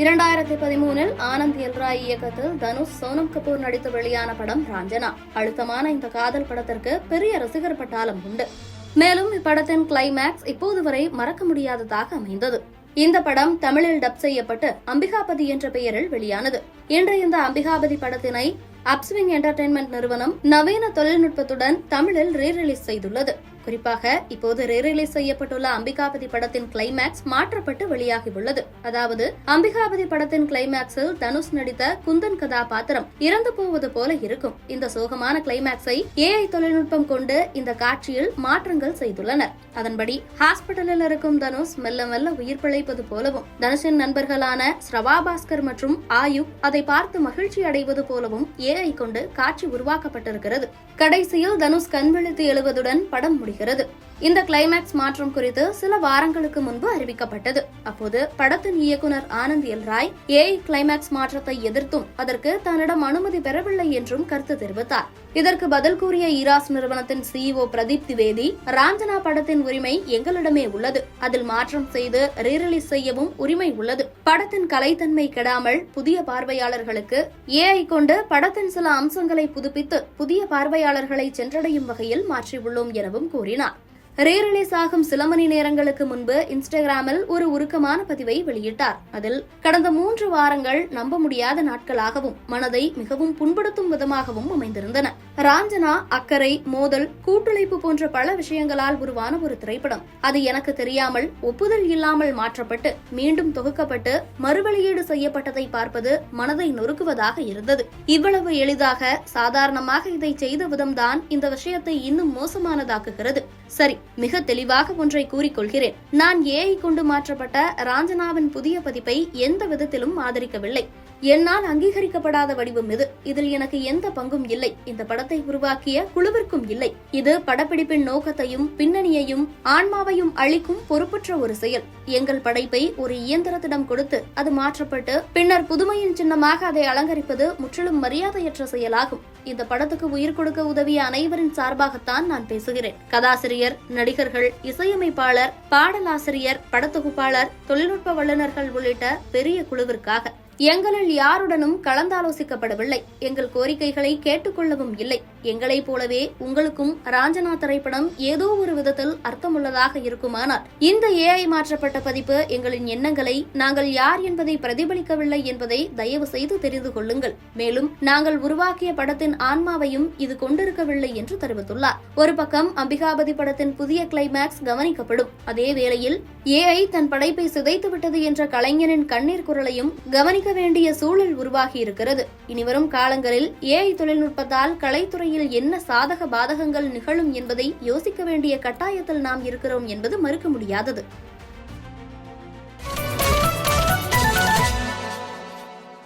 இரண்டாயிரத்தி பதிமூனில் ஆனந்த் எல்ராய் இயக்கத்தில் தனுஷ் சோனம் கபூர் நடித்து வெளியான படம் ராஞ்சனா. அழுத்தமான இந்த காதல் படத்திற்கு பெரிய ரசிகர் பட்டாலும் உண்டு. மேலும் இப்படத்தின் கிளைமேக்ஸ் இப்போது வரை மறக்க முடியாததாக அமைந்தது. இந்த படம் தமிழில் டப் செய்யப்பட்டு அம்பிகாபதி என்ற பெயரில் வெளியானது. இன்று இந்த அம்பிகாபதி படத்தினை அப்ஸ்விங் என்டர்டைன்மெண்ட் நிறுவனம் நவீன தொழில்நுட்பத்துடன் தமிழில் ரீரிலீஸ் செய்துள்ளது. குறிப்பாக இப்போது ரீரிலீஸ் செய்யப்பட்டுள்ள அம்பிகாபதி படத்தின் கிளைமேக்ஸ் மாற்றப்பட்டு வெளியாகியுள்ளது. அதாவது அம்பிகாபதி படத்தின் கிளைமேக்ஸில் தனுஷ் நடித்த குந்தன் கதாபாத்திரம் இறந்து போவது போல இருக்கும். இந்த சோகமான கிளைமேக்ஸை ஏஐ தொழில்நுட்பம் கொண்டு இந்த காட்சியில் மாற்றங்கள் செய்துள்ளனர். அதன்படி ஹாஸ்பிட்டலில் இருக்கும் தனுஷ் மெல்ல மெல்ல உயிர் பிழைப்பது போலவும் தனுஷின் நண்பர்களான ஸ்ரவா பாஸ்கர் மற்றும் ஆயுப் அதை பார்த்து மகிழ்ச்சி அடைவது போலவும் ஏஐ கொண்டு காட்சி உருவாக்கப்பட்டிருக்கிறது. கடைசியில் தனுஷ் கண்விழித்து எழுவதுடன் படம் கூறப்படுகிறது இந்த கிளைமேக்ஸ் மாற்றம் குறித்து சில வாரங்களுக்கு முன்பு அறிவிக்கப்பட்டது. அப்போது படத்தின் இயக்குனர் Anand L Rai AI climax மாற்றத்தை எதிர்த்தும் அதற்கு தன்னிடம் அனுமதி பெறவில்லை என்றும் கருத்து தெரிவித்தார். இதற்கு பதில் கூறிய ஈராஸ் நிறுவனத்தின் சிஇஓ பிரதீப் திவேதி ராஞ்சனா படத்தின் உரிமை எங்களிடமே உள்ளது. அதில் மாற்றம் செய்து ரீரிலீஸ் செய்யவும் உரிமை உள்ளது. படத்தின் கலைத்தன்மை கெடாமல் புதிய பார்வையாளர்களுக்கு ஏஐ கொண்டு படத்தின் சில அம்சங்களை புதுப்பித்து புதிய பார்வையாளர்களை சென்றடையும் வகையில் மாற்றியுள்ளோம் எனவும் கூறினார். ரீரிலீஸ் ஆகும் சில மணி நேரங்களுக்கு முன்பு இன்ஸ்டாகிராமில் ஒரு உருக்கமான பதிவை வெளியிட்டார். அதில் கடந்த மூன்று வாரங்கள் நம்ப முடியாத நாட்களாகவும் மனதை மிகவும் புண்படுத்தும் விதமாகவும் அமைந்திருந்தன. ராஞ்சனா அக்கறை மோதல் கூட்டுழைப்பு போன்ற பல விஷயங்களால் உருவான ஒரு திரைப்படம். அது எனக்கு தெரியாமல் ஒப்புதல் இல்லாமல் மாற்றப்பட்டு மீண்டும் தொகுக்கப்பட்டு மறுவெளியீடு செய்யப்பட்டதை பார்ப்பது மனதை நொறுக்குவதாக இருந்தது. இவ்வளவு எளிதாக சாதாரணமாக இதை செய்த விதம்தான் இந்த விஷயத்தை இன்னும் மோசமானதாக்குகிறது. சரி மிக தெளிவாக ஒன்றை கூறிக்கொள்கிறேன். நான் ஏஐ கொண்டு மாற்றப்பட்ட ராஞ்சனாவின் புதிய பதிப்பை எந்த விதத்திலும் ஆதரிக்கவில்லை. என்னால் அங்கீகரிக்கப்படாத வடிவம் இது. இதில் எனக்கு எந்த பங்கும் இல்லை. இந்த படத்தை உருவாக்கிய குழுவிற்கும் இல்லை. இது படப்பிடிப்பின் நோக்கத்தையும் பின்னணியையும் ஆன்மாவையும் அளிக்கும் பொறுப்பற்ற ஒரு செயல். எங்கள் படைப்பை ஒரு இயந்திரத்திடம் கொடுத்து அது மாற்றப்பட்டு பின்னர் புதுமையின் சின்னமாக அதை அலங்கரிப்பது முற்றிலும் மரியாதையற்ற செயலாகும். இந்த படத்துக்கு உயிர் கொடுக்க உதவிய அனைவரின் சார்பாகத்தான் நான் பேசுகிறேன். கதாசிரியர் நடிகர்கள் இசையமைப்பாளர் பாடலாசிரியர் படத்தொகுப்பாளர் தொழில்நுட்ப வல்லுநர்கள் உள்ளிட்ட பெரிய குழுவிற்காக. எங்களில் யாருடனும் கலந்தாலோசிக்கப்படவில்லை. எங்கள் கோரிக்கைகளை கேட்டுக்கொள்ளவும் இல்லை. எங்களைப் போலவே உங்களுக்கும் ராஞ்சனா திரைப்படம் ஏதோ ஒரு விதத்தில் அர்த்தமுள்ளதாக இருக்குமானால் இந்த ஏஐ மாற்றப்பட்ட பதிப்பு எங்களின் எண்ணங்களை நாங்கள் யார் என்பதை பிரதிபலிக்கவில்லை என்பதை தயவு செய்து தெரிந்து கொள்ளுங்கள். மேலும் நாங்கள் உருவாக்கிய படத்தின் ஆன்மாவையும் இது கொண்டிருக்கவில்லை என்று தெரிவித்துள்ளார். ஒரு பக்கம் அம்பிகாபதி படத்தின் புதிய கிளைமேக்ஸ் கவனிக்கப்படும். அதே வேளையில் ஏஐ தன் படைப்பை சிதைத்துவிட்டது என்ற கலைஞனின் கண்ணீர் குரலையும் கவனிக்க வேண்டிய சூழல் உருவாகி இருக்கிறது இனிவரும் காலங்களில் ஏஐ தொழில்நுட்பத்தால் கலைத்துறை கலைத்துறையில் என்ன சாதக பாதகங்கள் நிகழும் என்பதை யோசிக்க வேண்டிய கட்டாயத்தில் நாம் இருக்கிறோம் என்பது மறுக்க முடியாதது.